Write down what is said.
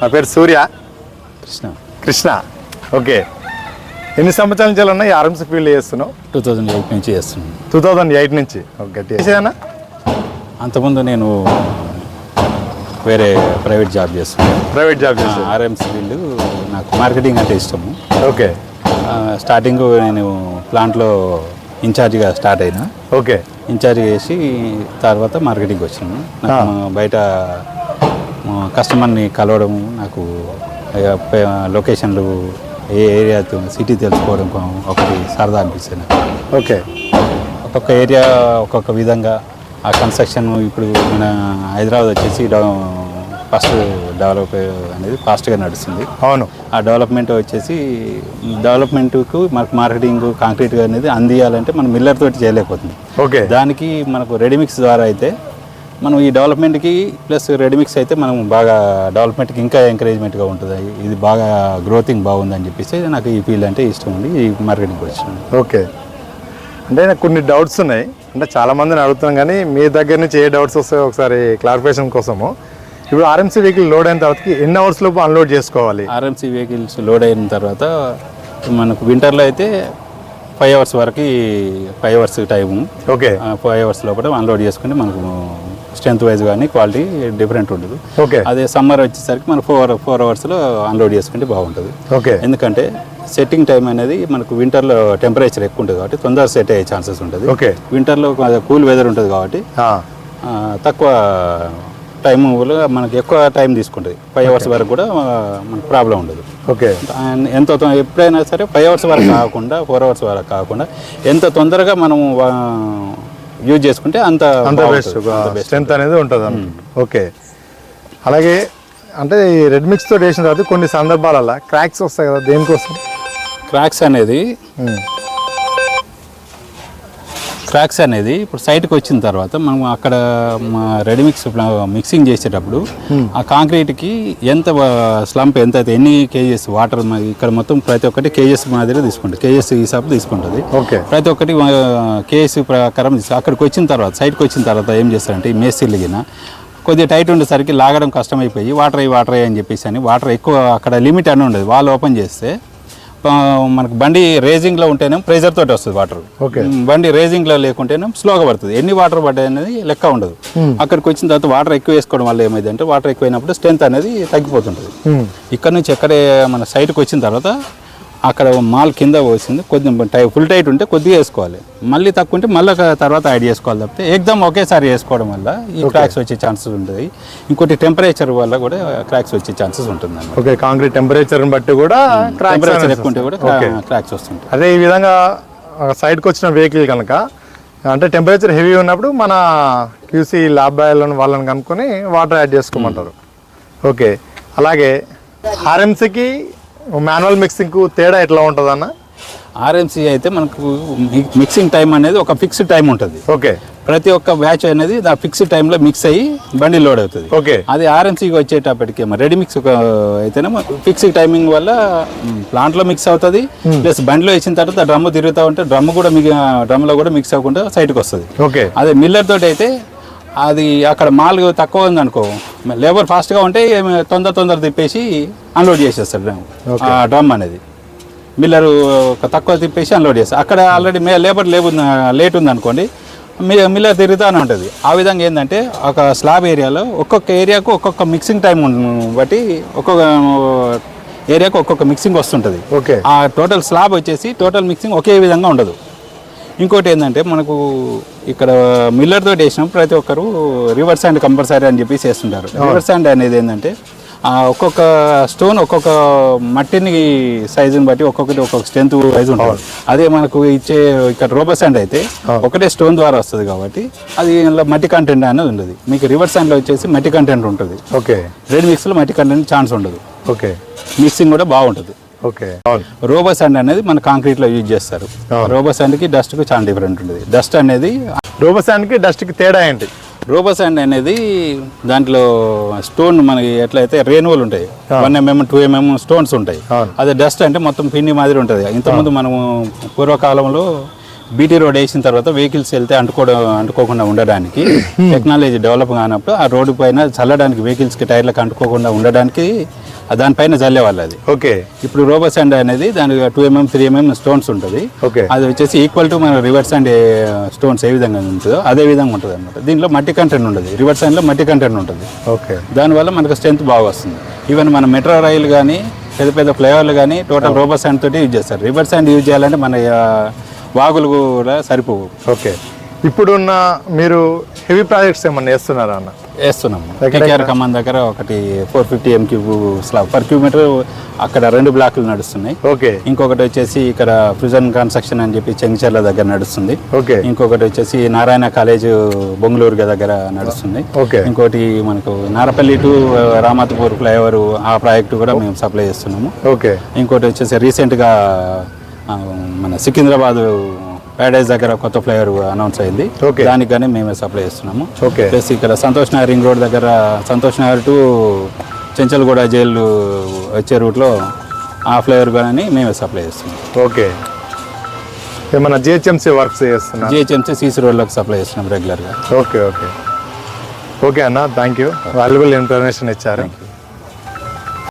నా పేరు సూర్య. కృష్ణ. కృష్ణ. ఓకే. ఎన్ని సంవత్సరాల నుంచి ఉన్నాయి? ఆర్ఎంసీ ఫీల్డ్ చేస్తున్నావు? టూ థౌజండ్ ఎయిట్ నుంచి చేస్తున్నాను. టూ థౌజండ్ ఎయిట్ నుంచి. ఓకే చేసేదన్నా అంతకుముందు నేను వేరే ప్రైవేట్ జాబ్ చేస్తున్నాను ప్రైవేట్ జాబ్ చేసే ఆర్ఎంసీ ఫీల్డ్ నాకు మార్కెటింగ్ అంటే ఇష్టము. ఓకే. స్టార్టింగ్ నేను ప్లాంట్లో ఇన్ఛార్జిగా స్టార్ట్ అయినా. ఓకే. ఇన్ఛార్జ్ చేసి తర్వాత మార్కెటింగ్. మా బయట కస్టమర్ని కలవడం నాకు లొకేషన్లు ఏ ఏరియా సిటీ తెలుసుకోవడం ఒకటి సరదా అనిపిస్తుంది. ఓకే. ఒక్కొక్క ఏరియా ఒక్కొక్క విధంగా ఆ కన్స్ట్రక్షన్ ఇప్పుడు మన హైదరాబాద్ వచ్చేసి ఫస్ట్ డెవలప్ అనేది ఫాస్ట్గా నడుస్తుంది. అవును. ఆ డెవలప్మెంట్ వచ్చేసి డెవలప్మెంట్కు మనకు మార్కెటింగ్ కాంక్రీట్ అనేది అందియాలంటే మనం మిల్లర్ తోటి చేయలేకపోతుంది. ఓకే. దానికి మనకు రెడీమిక్స్ ద్వారా అయితే మనం ఈ డెవలప్మెంట్కి ప్లస్ రెడీమిక్స్ అయితే మనం బాగా డెవలప్మెంట్కి ఇంకా ఎంకరేజ్మెంట్గా ఉంటుంది? ఇది బాగా గ్రోతింగ్ బాగుందని చెప్పేసి నాకు ఈ ఫీల్డ్ అంటే ఇష్టం ఉంది. ఈ మార్కెటింగ్కి వచ్చినాను. ఓకే. అంటే నాకు కొన్ని డౌట్స్ ఉన్నాయి. అంటే చాలా మందిని అడుగుతున్నాం కానీ మీ దగ్గర నుంచి ఏ డౌట్స్ వస్తాయో ఒకసారి క్లారిఫికేషన్ కోసము. ఇప్పుడు ఆర్ఎంసీ వెహికల్ లోడ్ అయిన తర్వాతకి ఎన్ని అవర్స్ లోపు అన్లోడ్ చేసుకోవాలి? ఆర్ఎంసీ వెహికల్స్ లోడ్ అయిన తర్వాత మనకు వింటర్లో అయితే ఫైవ్ అవర్స్ వరకు five hours time. Okay. Five hours లోపల అన్లోడ్ చేసుకుంటే మనకు స్ట్రెంత్ వైజ్ కానీ క్వాలిటీ డిఫరెంట్ ఉండదు. ఓకే. అదే సమ్మర్ వచ్చేసరికి మనం ఫోర్ ఫోర్ అవర్స్లో అన్లోడ్ చేసుకుంటే బాగుంటుంది. ఓకే. ఎందుకంటే సెట్టింగ్ టైం అనేది మనకు వింటర్లో టెంపరేచర్ ఎక్కువ ఉంటుంది కాబట్టి తొందరగా సెట్ అయ్యే ఛాన్సెస్ ఉంటుంది. ఓకే. వింటర్లో కూల్ వెదర్ ఉంటుంది కాబట్టి తక్కువ టైం మనకి ఎక్కువ టైం తీసుకుంటుంది. ఫైవ్ అవర్స్ వరకు కూడా మనకు ప్రాబ్లం ఉండదు. ఓకే. అండ్ ఎంత ఎప్పుడైనా సరే ఫైవ్ అవర్స్ వరకు కాకుండా ఫోర్ అవర్స్ వరకు కాకుండా ఎంత తొందరగా మనం యూజ్ చేసుకుంటే అంత అంత. బెస్ట్. స్ట్రెంత్ అనేది ఉంటుంది అన్నమాట. ఓకే. అలాగే అంటే ఈ రెడ్ మిక్స్తో చేసిన తర్వాత కొన్ని సందర్భాలలో క్రాక్స్ వస్తాయి కదా దేనికోసం? క్రాక్స్ అనేది ఉమ్, క్రాక్స్ అనేది ఇప్పుడు సైట్కి వచ్చిన తర్వాత మనం అక్కడ మా రెడీమిక్స్ మిక్సింగ్ చేసేటప్పుడు ఆ కాంక్రీట్కి ఎంత స్లంప్ ఎంత అయితే ఎన్ని కేజెస్ వాటర్ ఇక్కడ మొత్తం ప్రతి ఒక్కటి కేజెస్ మాదిరి తీసుకుంటుంది. కేజెస్ హిసాబు తీసుకుంటుంది. ఓకే ప్రతి ఒక్కటి కేఎస్ ప్రకారం అక్కడికి వచ్చిన తర్వాత సైట్కి వచ్చిన తర్వాత ఏం చేస్తారంటే ఈ మేస్త్రీలు గిన కొద్దిగా టైట్ ఉండేసరికి లాగడం కష్టమైపోయి వాటర్ అయ్యి వాటర్ అయ్యి అని చెప్పేసి అని వాటర్ ఎక్కువ అక్కడ లిమిట్ అని ఉండదు. వాళ్ళు ఓపెన్ చేస్తే మనకు బండి రేజింగ్లో ఉంటేనే ప్రెజర్ తోటి వస్తుంది వాటర్. ఓకే. బండి రేజింగ్లో లేకుంటేనే స్లోగా పడుతుంది. ఎన్ని వాటర్ పడ్డాయి అనేది లెక్క ఉండదు. అక్కడికి వచ్చిన తర్వాత వాటర్ ఎక్కువ వేసుకోవడం వల్ల ఏమైంది అంటే వాటర్ ఎక్కువైనప్పుడు స్ట్రెంత్ అనేది తగ్గిపోతుంటుంది. ఇక్కడ నుంచి ఎక్కడే మన సైట్కి వచ్చిన తర్వాత అక్కడ మాల్ కింద పోసింది. కొద్దిగా టై ఫుల్ టైట్ ఉంటే కొద్దిగా వేసుకోవాలి. మళ్ళీ తక్కువ ఉంటే మళ్ళీ తర్వాత యాడ్ చేసుకోవాలి తప్పితే ఎగ్జామ్ ఒకేసారి వేసుకోవడం వల్ల ఈ క్రాక్స్ వచ్చే ఛాన్సెస్ ఉంటుంది ఇంకోటి టెంపరేచర్ వల్ల కూడా క్రాక్స్ వచ్చే ఛాన్సెస్ ఉంటుంది ఓకే కాంక్రీట్ టెంపరేచర్ బట్టి కూడా టెంపరేచర్ ఎక్కువ ఉంటే కూడా క్రాక్స్ వస్తుంటాయి. అదే ఈ విధంగా సైడ్కి వచ్చిన వెహికల్ కనుక అంటే టెంపరేచర్ హెవీ ఉన్నప్పుడు మన క్యూసీ ల్యాబ్ బాయ్ వాళ్ళని కనుక్కొని వాటర్ యాడ్ చేసుకోమంటారు. ఓకే. అలాగే ఆర్ఎంసీకి మాన్యువల్ మిక్సింగ్కు తేడా ఎట్లా ఉంటుంది అన్న ఆర్ఎంసీ అయితే మనకు మిక్సింగ్ టైం అనేది ఒక ఫిక్స్డ్ టైం ఉంటుంది. ఓకే. ప్రతి ఒక్క బ్యాచ్ అనేది ఆ ఫిక్స్డ్ టైంలో మిక్స్ అయ్యి బండి లోడ్ అవుతుంది. ఓకే. అది ఆర్ఎంసీకి వచ్చేటప్పటికి రెడీ మిక్స్ అయితేనేమో ఫిక్స్డ్ టైమింగ్ వల్ల ప్లాంట్లో మిక్స్ అవుతుంది. ప్లస్ బండిలో ఇచ్చిన తర్వాత డ్రమ్ తిరుగుతూ ఉంటే డ్రమ్ కూడా మిగి డ్రమ్లో కూడా మిక్స్ అవ్వకుండా సైడ్కి వస్తుంది. ఓకే. అదే మిల్లర్ తోటి అయితే అది అక్కడ మాల్ తక్కువ ఉందనుకో లేబర్ ఫాస్ట్గా ఉంటే తొందర తొందర తిప్పేసి అన్లోడ్ చేసేస్తాడు డ్రమ్ ఆ డ్రమ్ అనేది. మిల్లర్ తక్కువ తిప్పేసి అన్లోడ్ చేస్తారు అక్కడ ఆల్రెడీ మే లేబర్ లేబు లేట్ ఉందనుకోండి మీ మిల్లర్ తిరుగుతూనే ఉంటుంది. ఆ విధంగా ఏంటంటే ఒక స్లాబ్ ఏరియాలో ఒక్కొక్క ఏరియాకు ఒక్కొక్క మిక్సింగ్ టైం బట్టి ఒక్కొక్క ఏరియాకు ఒక్కొక్క మిక్సింగ్ వస్తుంటుంది. ఓకే. ఆ టోటల్ స్లాబ్ వచ్చేసి టోటల్ మిక్సింగ్ ఒకే విధంగా ఉండదు. ఇంకోటి ఏంటంటే మనకు ఇక్కడ మిల్లర్ తోటి వేసినప్పుడు ప్రతి ఒక్కరు రివర్స్ హ్యాండ్ కంపల్సరీ అని చెప్పేసి వేస్తుంటారు. రివర్స్ హ్యాండ్ అనేది ఏంటంటే ఒక్కొక్క స్టోన్ ఒక్కొక్క మట్టిని సైజుని బట్టి ఒక్కొక్కటి ఒక్కొక్క స్ట్రెంత్ వైజ్ ఉంటుంది. అదే మనకు ఇచ్చే ఇక్కడ రోబస్ హ్యాండ్ అయితే ఒకటే స్టోన్ ద్వారా వస్తుంది కాబట్టి అది మట్టి కంటెంట్ అనేది ఉండదు. మీకు రివర్స్ హ్యాండ్లో వచ్చేసి మట్టి కంటెంట్ ఉంటుంది. ఓకే. రెడ్ మిక్స్లో మట్టి కంటెంట్ ఛాన్స్ ఉండదు. ఓకే. మిక్సింగ్ కూడా బాగుంటుంది. ఓకే. రోబో శాండ్ అనేది మన కాంక్రీట్లో యూజ్ చేస్తారు. రోబో శాండ్కి డస్ట్కి చాలా డిఫరెంట్ ఉంటుంది. డస్ట్ అనేది రూపసానికి డస్ట్కి తేడా ఏంటి? రోబో శాండ్ అనేది దాంట్లో స్టోన్ మనకి ఎట్లయితే రేణువులు ఉంటాయి. One MM two MM stones ఉంటాయి. అదే డస్ట్ అంటే మొత్తం పిండి మాదిరి ఉంటుంది. ఇంతకుముందు మనము పూర్వకాలంలో బీటీ రోడ్ వేసిన తర్వాత వెహికల్స్ వెళ్తే అంటుకోవడం అంటుకోకుండా ఉండడానికి టెక్నాలజీ డెవలప్ కానప్పుడు ఆ రోడ్డు పైన చల్లడానికి వెహికల్స్కి టైర్లకు అంటుకోకుండా ఉండడానికి దానిపైన చల్లేవాళ్ళు అది ఓకే. ఇప్పుడు రోబో శాండ్ అనేది దాని two MM three MM stones ఉంటుంది. ఓకే. అది వచ్చేసి ఈక్వల్ టు మన రివర్స్ అండ్ స్టోన్స్ ఏ విధంగా ఉంటుందో అదే విధంగా ఉంటుంది అనమాట దీంట్లో మట్టి కంటెంట్ ఉంటుంది రివర్స్ హ్యాండ్లో మట్టి కంటెంట్ ఉంటుంది. ఓకే. దానివల్ల మనకు స్ట్రెంత్ బాగా వస్తుంది. ఈవెన్ మన మెట్రో రైలు కానీ పెద్ద పెద్ద ఫ్లైఓవర్లు కానీ టోటల్ రోబర్ శాండ్ తోటి యూజ్ చేస్తారు. రివర్స్ హ్యాండ్ యూజ్ చేయాలంటే మన వాగులు కూడా సరిపోవు. ఓకే. ఇప్పుడున్న మీరు హెవీ ప్రాజెక్ట్స్ ఏమన్నా వేస్తున్నారా అన్న? కేకేఆర్ కమాన్ దగ్గర ఒకటి four fifty M cube slab per kilometer అక్కడ రెండు బ్లాకులు నడుస్తున్నాయి. ఓకే. ఇంకొకటి వచ్చేసి ఇక్కడ ప్రిజన్ కన్స్ట్రక్షన్ అని చెప్పి చెంగిచెర్ల దగ్గర నడుస్తుంది. ఓకే. ఇంకొకటి వచ్చేసి నారాయణ కాలేజ్ బొంగళూరు దగ్గర నడుస్తుంది. ఓకే. ఇంకోటి మనకు నారపల్లి టు రామాతపూర్ ఫ్లైఓవర్ ఆ ప్రాజెక్టు కూడా మేము సప్లై చేస్తున్నాము. ఓకే. ఇంకోటి వచ్చేసి రీసెంట్గా మన సికింద్రాబాద్ ప్యారడైజ్ దగ్గర కొత్త ఫ్లైఓవర్ అనౌన్స్ అయింది. దానికి కానీ మేమే సప్లై చేస్తున్నాము. ఓకే ప్లస్ ఇక్కడ సంతోష్ నగర్ రింగ్ రోడ్ దగ్గర సంతోష్ నగర్ టు చెంచల్గూడ జైలు వచ్చే రూట్లో ఆ ఫ్లైఓవర్ కానీ మేమే సప్లై చేస్తున్నాం. ఓకే ఏమన్నా జిహెచ్ఎంసీ వర్క్స్ చేస్తున్నా? జిహెచ్ఎంసీ సీసీ రోడ్లకు సప్లై చేస్తున్నాం రెగ్యులర్గా ఓకే ఓకే ఓకే అన్న థ్యాంక్ యూ వాల్యుబుల్ ఇన్ఫర్మేషన్ ఇచ్చారు.